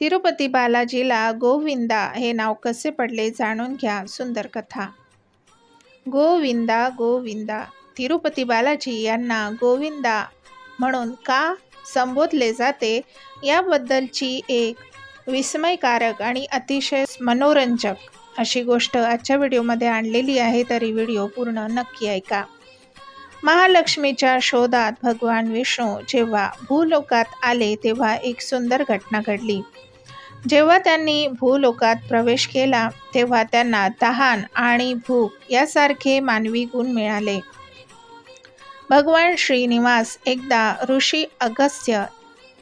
तिरुपती बालाजीला गोविंदा हे नाव कसे पडले जाणून घ्या सुंदर कथा. गोविंदा गोविंदा. तिरुपती बालाजी यांना गोविंदा म्हणून का संबोधले जाते? याबद्दलची एक विस्मयकारक आणि अतिशय मनोरंजक अशी गोष्ट आजच्या व्हिडिओमध्ये आणलेली आहे तरी व्हिडिओ पूर्ण नक्की ऐका. महालक्ष्मीच्या शोधात भगवान विष्णू जेव्हा भूलोकात आले तेव्हा एक सुंदर घटना घडली. जेव्हा त्यांनी भूलोकात प्रवेश केला तेव्हा त्यांना तहान आणि भूक यासारखे मानवी गुण मिळाले. भगवान श्रीनिवास एकदा ऋषी अगस्त्य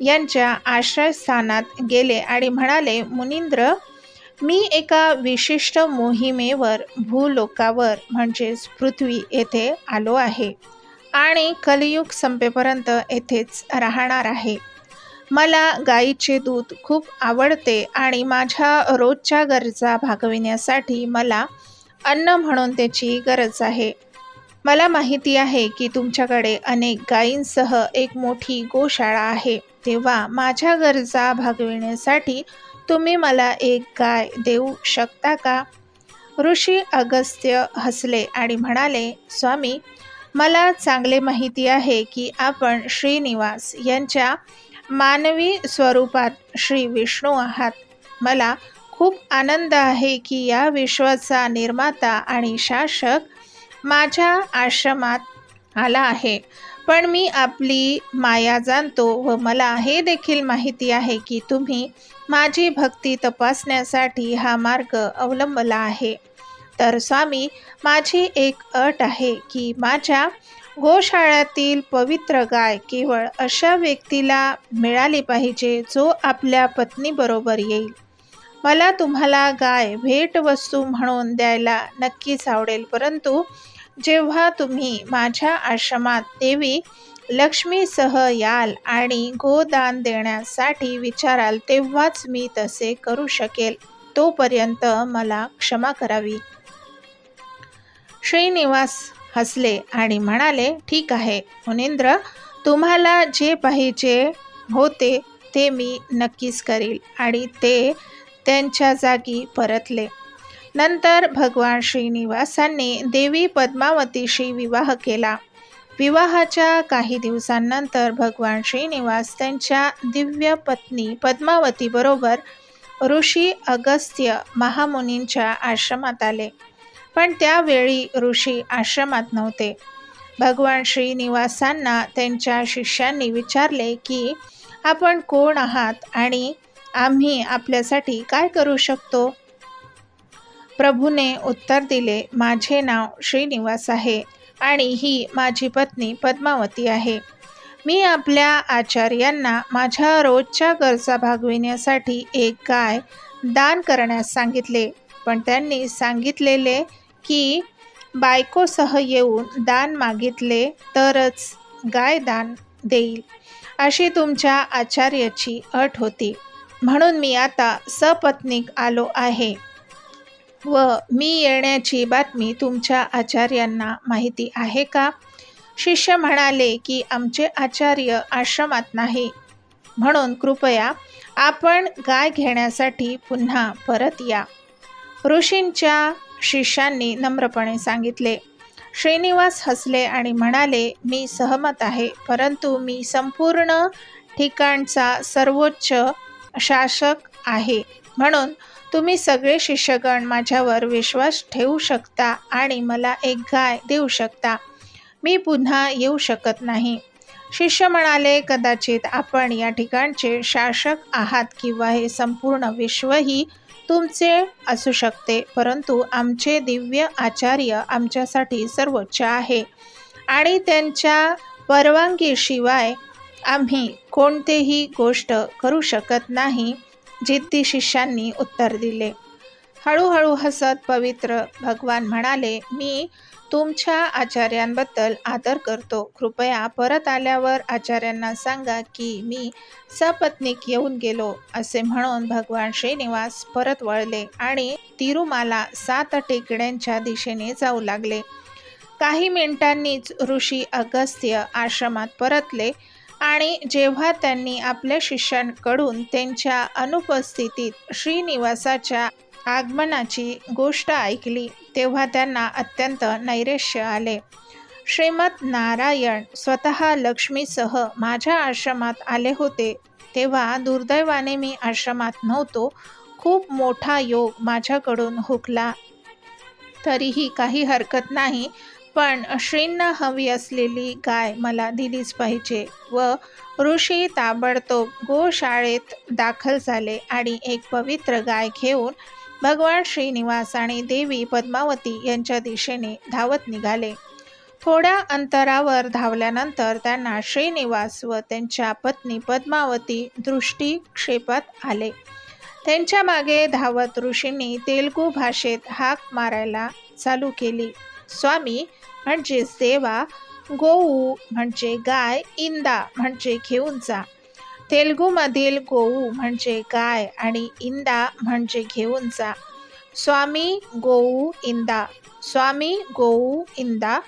यांच्या आश्रयस्थानात गेले आणि म्हणाले मुनिंद्र मी एका विशिष्ट मोहिमेवर भूलोकावर म्हणजेच पृथ्वी येथे आलो आहे आणि कलियुग संपेपर्यंत येथेच राहणार आहे. मला गाईचे दूध खूप आवडते आणि माझ्या रोजच्या गरजा भागविण्यासाठी मला अन्न म्हणून त्याची गरज आहे. मला माहिती आहे की तुमच्याकडे अनेक गायींसह एक मोठी गोशाळा आहे. तेव्हा माझ्या गरजा भागविण्यासाठी तुम्ही मला एक गाय देऊ शकता का? ऋषी अगस्त्य हसले आणि म्हणाले स्वामी मला चांगले माहिती आहे की आपण श्रीनिवास यांच्या मानवी स्वरूपात श्री विष्णू आहात. मला खूप आनंद आहे की या विश्वाचा निर्माता आणि शासक माझ्या आश्रमात आला आहे. पण मी आपली माया जाणतो व मला हे देखील माहिती आहे की तुम्ही माझी भक्ती तपासण्यासाठी हा मार्ग अवलंबला आहे. तर स्वामी माझी एक अट आहे की माझ्या गोशाळ्यातील पवित्र गाय केवळ अशा व्यक्तीला मिळाली पाहिजे जो आपल्या पत्नीबरोबर येईल. मला तुम्हाला गाय भेटवस्तू म्हणून द्यायला नक्कीच आवडेल परंतु जेव्हा तुम्ही माझ्या आश्रमात देवी लक्ष्मीसह याल आणि गोदान देण्यासाठी विचाराल तेव्हाच मी तसे करू शकेल तोपर्यंत मला क्षमा करावी. श्रीनिवास हसले आणि म्हणाले ठीक आहे मुनिंद्र तुम्हाला जे पाहिजे होते ते मी नक्कीच करील. आणि ते त्यांच्या जागी परतले. नंतर भगवान श्रीनिवासांनी देवी पद्मावतीशी विवाह केला. विवाहाच्या काही दिवसांनंतर भगवान श्रीनिवास त्यांच्या दिव्य पत्नी पद्मावतीबरोबर ऋषी अगस्त्य महामुनींच्या आश्रमात आले. पण त्यावेळी ऋषी आश्रमात नव्हते. भगवान श्रीनिवासांना त्यांच्या शिष्यांनी विचारले की आपण कोण आहात आणि आम्ही आपल्यासाठी काय करू शकतो? प्रभूने उत्तर दिले माझे नाव श्रीनिवास आहे आणि ही माझी पत्नी पद्मावती आहे. मी आपल्या आचार्यांना माझ्या रोजच्या गरजा भागविण्यासाठी एक गाय दान करण्यास सांगितले. पण त्यांनी सांगितलेले की बायकोसह येऊन दान मागितले तरच गाय दान देईल अशी तुमच्या आचार्याची अट होती. म्हणून मी आता सपत्नीक आलो आहे व मी येण्याची बातमी तुमच्या आचार्यांना माहिती आहे का? शिष्य म्हणाले की आमचे आचार्य आश्रमात नाही. म्हणून कृपया आपण गाय घेण्यासाठी पुन्हा परत या. ऋषींच्या शिष्यांनी नम्रपणे सांगितले श्रीनिवास हसले आणि म्हणाले मी सहमत आहे परंतु मी संपूर्ण ठिकाणचा सर्वोच्च शासक आहे. म्हणून तुम्ही सगळे शिष्यगण माझ्यावर विश्वास ठेवू शकता आणि मला एक गाय देऊ शकता. मी पुन्हा येऊ शकत नाही. शिष्य म्हणाले कदाचित आपण या ठिकाणचे शासक आहात किंवा हे संपूर्ण विश्वही तुमचे असू शकते परंतु आमचे दिव्य आचार्य आमच्यासाठी सर्वोच्च आहे आणि त्यांच्या परवानगीशिवाय आम्ही कोणतेही गोष्ट करू शकत नाही जिद्दी शिष्यांनी उत्तर दिले. हळूहळू हसत पवित्र भगवान म्हणाले मी तुमच्या आचार्यांबद्दल आदर करतो. कृपया परत आल्यावर आचार्यांना सांगा की मी सपत्नीक येऊन गेलो असे म्हणून भगवान श्रीनिवास परत वळले आणि तिरुमाला सात टेकड्यांच्या दिशेने जाऊ लागले. काही मिनिटांनीच ऋषी अगस्त्य आश्रमात परतले आणि जेव्हा त्यांनी आपल्या शिष्यांकडून त्यांच्या अनुपस्थितीत श्रीनिवासाच्या आगमनाची गोष्ट ऐकली तेव्हा त्यांना अत्यंत नैरेश्य आले. श्रीमत नारायण स्वतः लक्ष्मीसह माझ्या आश्रमात आले होते. तेव्हा दुर्दैवाने मी आश्रमात नव्हतो. खूप मोठा योग माझ्याकडून हुकला. तरीही काही हरकत नाही पण श्रींना हवी असलेली गाय मला दिलीच पाहिजे व ऋषी ताबडतोब गोशाळेत दाखल झाले आणि एक पवित्र गाय घेऊन भगवान श्रीनिवास आणि देवी पद्मावती यांच्या दिशेने धावत निघाले. थोड्या अंतरावर धावल्यानंतर त्यांना श्रीनिवास व त्यांच्या पत्नी पद्मावती दृष्टिक्षेपात आले. त्यांच्या मागे धावत ऋषींनी तेलगू भाषेत हाक मारायला चालू केली. स्वामी म्हणजे सेवा गोऊ म्हणजे गाय इंदा म्हणजे घेऊन जा. तेलगूमधील गोऊ म्हणजे गाय आणि इंदा म्हणजे घेऊन जा. स्वामी गोऊ इंदा. स्वामी गोऊ इंदा.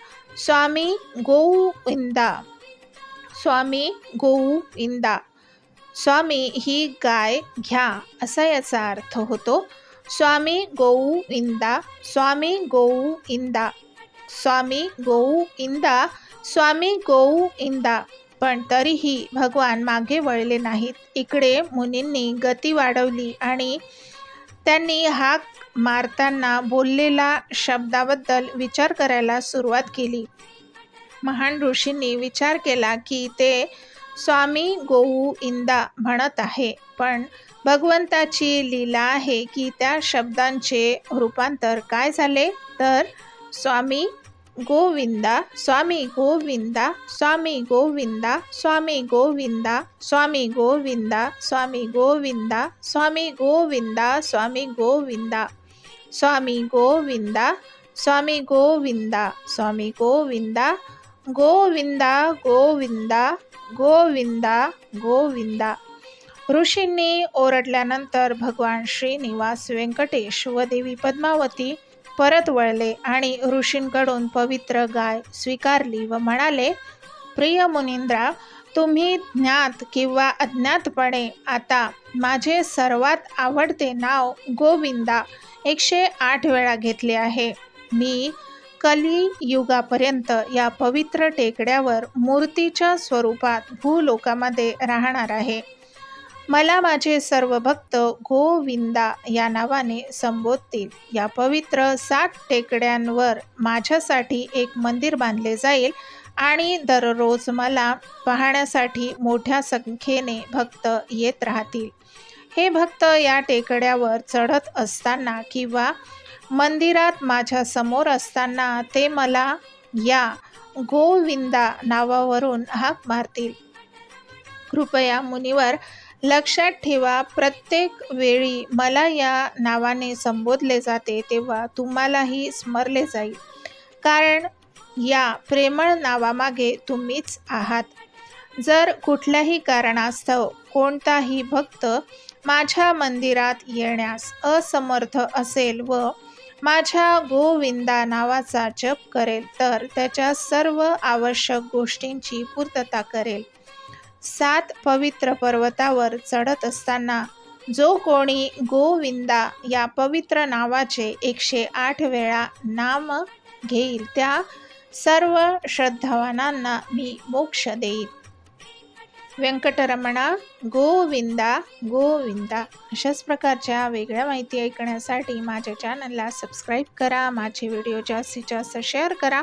स्वामी गोऊ इंदा. स्वामी गोऊ इंदा. स्वामी ही गाय घ्या असा याचा अर्थ होतो. स्वामी गोऊ इंदा. स्वामी गोऊ इंदा. स्वामी गोऊ इंदा. स्वामी गोऊ इंदा. पण तरीही भगवान मागे वळले नाहीत. इकडे मुनींनी गती वाढवली आणि त्यांनी हाक मारताना बोललेला शब्दाबद्दल विचार करायला सुरुवात केली. महान ऋषींनी विचार केला की ते स्वामी गोऊ इंदा म्हणत आहे पण भगवंताची लीला आहे की त्या शब्दांचे रूपांतर काय झाले? तर स्वामी गोविंदा स्वामी गोविंदा स्वामी गोविंदा स्वामी गोविंदा स्वामी गोविंदा स्वामी गोविंदा स्वामी गोविंदा स्वामी गोविंदा स्वामी गोविंदा स्वामी गोविंदा स्वामी गोविंदा गोविंदा गोविंदा गोविंदा गोविंदा ऋषींनी ओरडल्यानंतर भगवान श्रीनिवास व्यंकटेश व देवी पद्मावती परत वळले आणि ऋषींकडून पवित्र गाय स्वीकारली व म्हणाले प्रिय मुनिंद्रा तुम्ही ज्ञात किंवा अज्ञातपणे आता माझे सर्वात आवडते नाव गोविंदा एकशे आठ वेळा घेतले आहे. मी कलियुगापर्यंत या पवित्र टेकड्यावर मूर्तीच्या स्वरूपात भूलोकामध्ये राहणार आहे. मला माझे सर्व भक्त गोविंदा या नावाने संबोधतील. या पवित्र सात टेकड्यांवर माझ्यासाठी एक मंदिर बांधले जाईल आणि दररोज मला पाहण्यासाठी मोठ्या संख्येने भक्त येत राहतील. हे भक्त या टेकड्यावर चढत असताना किंवा मंदिरात माझ्यासमोर असताना ते मला या गोविंदा नावावरून हाक मारतील. कृपया मुनीवर लक्षात ठेवा प्रत्येक वेळी मला या नावाने संबोधले जाते तेव्हा तुम्हालाही स्मरले जाईल. कारण या प्रेमळ नावामागे तुम्हीच आहात. जर कुठल्याही कारणास्तव कोणताही भक्त माझ्या मंदिरात येण्यास असमर्थ असेल व माझ्या गोविंदा नावाचा जप करेल तर त्याच्या सर्व आवश्यक गोष्टींची पूर्तता करेल. सात पवित्र पर्वतावर चढत असताना जो कोणी गोविंदा या पवित्र नावाचे एकशे आठ वेळा नाम घेईल त्या सर्व श्रद्धावानांना मी मोक्ष देईल व्यंकटरमणा गोविंदा गोविंदा अशाच प्रकारच्या वेगळ्या माहिती ऐकण्यासाठी माझ्या चॅनलला सबस्क्राईब करा माझे व्हिडिओ जास्तीत जास्त शेअर करा.